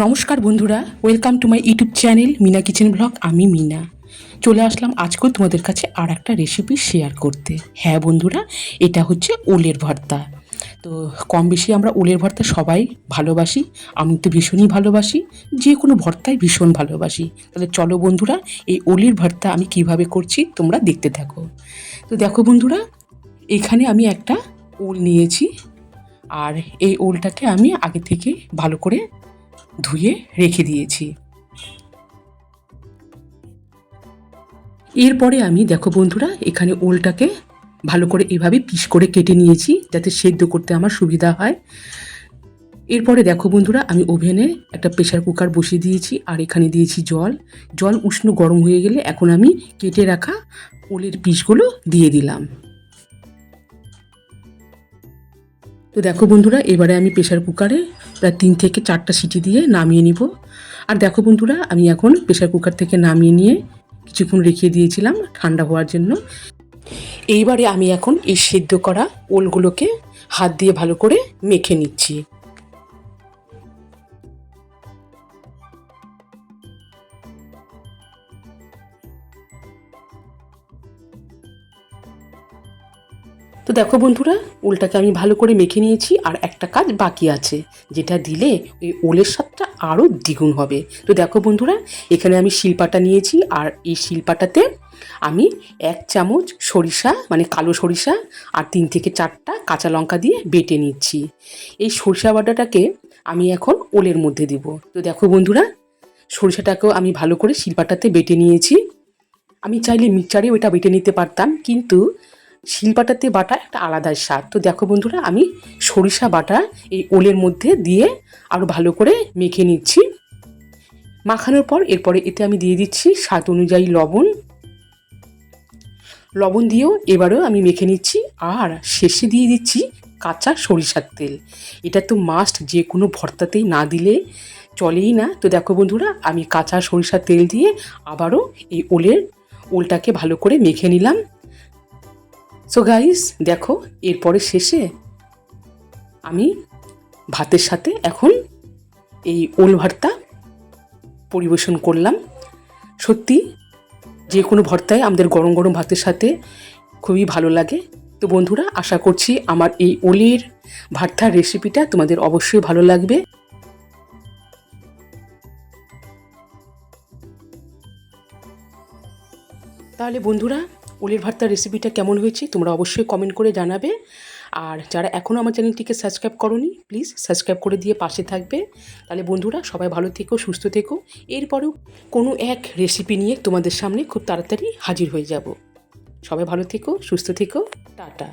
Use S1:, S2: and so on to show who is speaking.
S1: নমস্কার বন্ধুরা welcome to my YouTube channel Mina kitchen blog আমি মিনা। চলে আসলাম আজকেও তোমাদের কাছে আর একটা রেসিপি শেয়ার করতে। হ্যাঁ বন্ধুরা, এটা হচ্ছে ওলের ভর্তা। তো কম বেশি আমরা ওলের ভর্তা সবাই ভালোবাসি, আমি তো ভীষণই ভালোবাসি, যে কোনো ভর্তাই ভীষণ ভালোবাসি। তাহলে চলো বন্ধুরা, এই ওলের ভর্তা আমি কীভাবে করছি তোমরা দেখতে থাকো। তো দেখো বন্ধুরা, এখানে আমি একটা ওল নিয়েছি, আর এই ওলটাকে আমি আগে থেকে ভালো করে ধুয়ে রেখে দিয়েছি। এরপরে আমি, দেখো বন্ধুরা, এখানে ওলটাকে ভালো করে এভাবে পিস করে কেটে নিয়েছি, যাতে সেদ্ধ করতে আমার সুবিধা হয়। এরপরে দেখো বন্ধুরা, আমি ওভেনে একটা প্রেশার কুকার বসিয়ে দিয়েছি, আর এখানে দিয়েছি জল। জল উষ্ণ গরম হয়ে গেলে এখন আমি কেটে রাখা ওলের পিসগুলো দিয়ে দিলাম। তো দেখো বন্ধুরা, এবারে আমি প্রেশার কুকারে প্রায় তিন থেকে চারটা সিটি দিয়ে নামিয়ে নিব। আর দেখো বন্ধুরা, আমি এখন প্রেশার কুকার থেকে নামিয়ে নিয়ে কিছুক্ষণ রেখে দিয়েছিলাম ঠান্ডা হওয়ার জন্য। এইবারে আমি এখন এই সেদ্ধ করা ওলগুলোকে হাত দিয়ে ভালো করে মেখে নিচ্ছি। দেখো বন্ধুরা, ওলটাকে আমি ভালো করে মেখে নিয়েছি আর একটা কাজ বাকি আছে, যেটা দিলে ওই ওলের স্বাদটা আরও দ্বিগুণ হবে। তো দেখো বন্ধুরা, এখানে আমি শিলপাটা নিয়েছি আর এই শিল্পাটাতে আমি এক চামচ সরিষা মানে কালো সরিষা আর তিন থেকে চারটা কাঁচা লঙ্কা দিয়ে বেটে নিচ্ছি। এই সরিষা বাটাটাকে আমি এখন ওলের মধ্যে দিব। তো দেখো বন্ধুরা, সরিষাটাকেও আমি ভালো করে শিলপাটাতে বেটে নিয়েছি। আমি চাইলে মিক্সচারে ওটা বেটে নিতে পারতাম, কিন্তু শিলপাটাতে বাটা একটা আলাদাই স্বাদ। তো দেখো বন্ধুরা, আমি সরিষা বাটা এই ওলের মধ্যে দিয়ে আরও ভালো করে মেখে নিচ্ছি। মাখানোর পর এরপরে এতে আমি দিয়ে দিচ্ছি স্বাদ অনুযায়ী লবণ। লবণ দিয়েও এবারেও আমি মেখে নিচ্ছি আর শেষে দিয়ে দিচ্ছি কাঁচা সরিষার তেল। এটা তো মাস্ট যে কোনো ভর্তাতেই না দিলে চলেই না। তো দেখো বন্ধুরা, আমি কাঁচা সরিষার তেল দিয়ে আবারও এই ওলের ওলটাকে ভালো করে মেখে নিলাম। সো গাইস দেখো, এরপরে শেষে আমি ভাতের সাথে এখন এই ওল ভর্তা পরিবেশন করলাম। সত্যি, যে কোনো ভর্তাই আমাদের গরম গরম ভাতের সাথে খুবই ভালো লাগে। তো বন্ধুরা, আশা করছি আমার এই ওলের ভর্তার রেসিপিটা তোমাদের অবশ্যই ভালো লাগবে। তাহলে বন্ধুরা ওলের ভর্তার রেসিপিটা কেমন হয়েছে, তোমরা অবশ্যই কমেন্ট করে জানাবে। আর যারা এখনও আমার চ্যানেলটিকে সাবস্ক্রাইব করনি প্লিজ সাবস্ক্রাইব করে দিয়ে পাশে থাকবে। তাহলে বন্ধুরা, সবাই ভালো থেকো, সুস্থ থেকো। এরপরেও কোনো এক রেসিপি নিয়ে তোমাদের সামনে খুব তাড়াতাড়ি হাজির হয়ে যাব। সবাই ভালো থেকো, সুস্থ থেকো, টাটা।